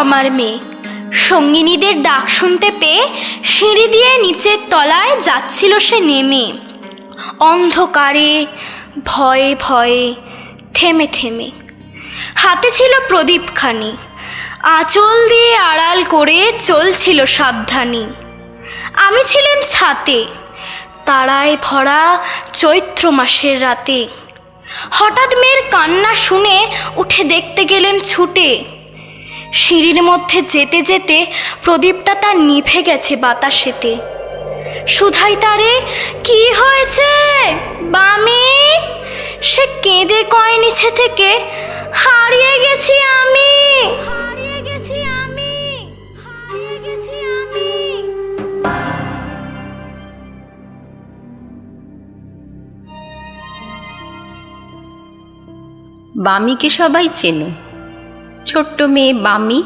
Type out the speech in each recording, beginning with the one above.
আমার মেয়ে। সঙ্গিনীদের ডাক শুনতে পেয়ে সিঁড়ি দিয়ে নিচের তলায় যাচ্ছিল সে নেমে। অন্ধকারে, ভয়ে ভয়ে, থেমে থেমে। হাতে ছিল প্রদীপখানি। আঁচল দিয়ে আড়াল করে চলছিল সাবধানী। আমি ছিলাম ছাতে, তারায় ভরা চৈত্র মাসের রাতে। হঠাৎ মেয়ের কান্না শুনে উঠে দেখতে গেলেন ছুটে। সিঁড়ির মধ্যে যেতে যেতে প্রদীপটা তার নিভে গেছে বাতাসেতে। সুধাই তারে, কি হয়েছে? বামি, সে কেঁদে কয় নিচে থেকে, হারিয়ে গেছি আমি বামিকে সবাই চেনো। ছোট্ট মেয়ে বামি,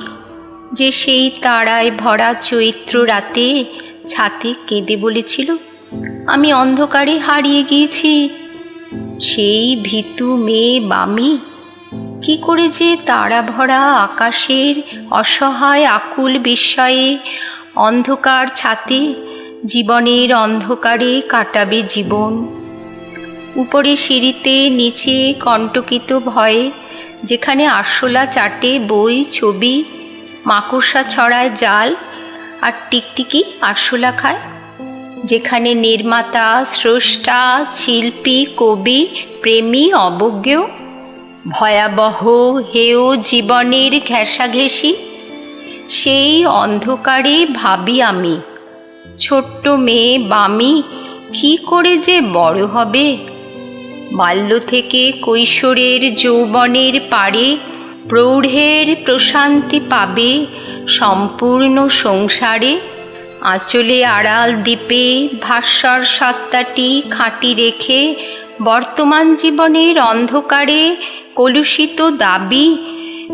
যে সেই তারায় ভরা চৈত্র রাতে ছাতে কেঁদে বলেছিল, আমি অন্ধকারে হারিয়ে গিয়েছি। সেই ভীতু মেয়ে বামি, কি করে যে তারা ভরা আকাশের অসহায় আকুল বিস্ময়ে অন্ধকার ছাতে জীবনের অন্ধকারে কাটাবে জীবন? উপরে সিঁড়িতে নিচে কণ্টকিত ভয়ে যেখানে আরশোলা চাটে, বই, ছবি, মাকড়সা ছড়ায় জাল আর টিকটিকি আরশোলা খায়। যেখানে নির্মাতা, স্রষ্টা, শিল্পী, কবি, প্রেমী, অবজ্ঞ, ভয়াবহ হেয় জীবনের ঘেঁষাঘেঁষি, সেই অন্ধকারে ভাবি আমি, ছোট্ট মেয়ে বামি, কি করে যে বড় হবে? বাল্য থেকে কৈশোরের যৌবনের পারে প্রৌঢ়ের প্রশান্তি পাবে সম্পূর্ণ সংসারে। আঁচলে আড়াল দ্বীপে ভাস্বর সত্তাটি খাঁটি রেখে বর্তমান জীবনের অন্ধকারে কলুষিত দাবি,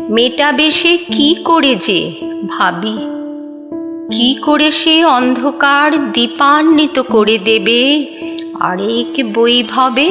মেটাবে সে কী করে যে ভাবি। কি করে সে অন্ধকার দীপান্বিত করে দেবে আরেক বৈভবে?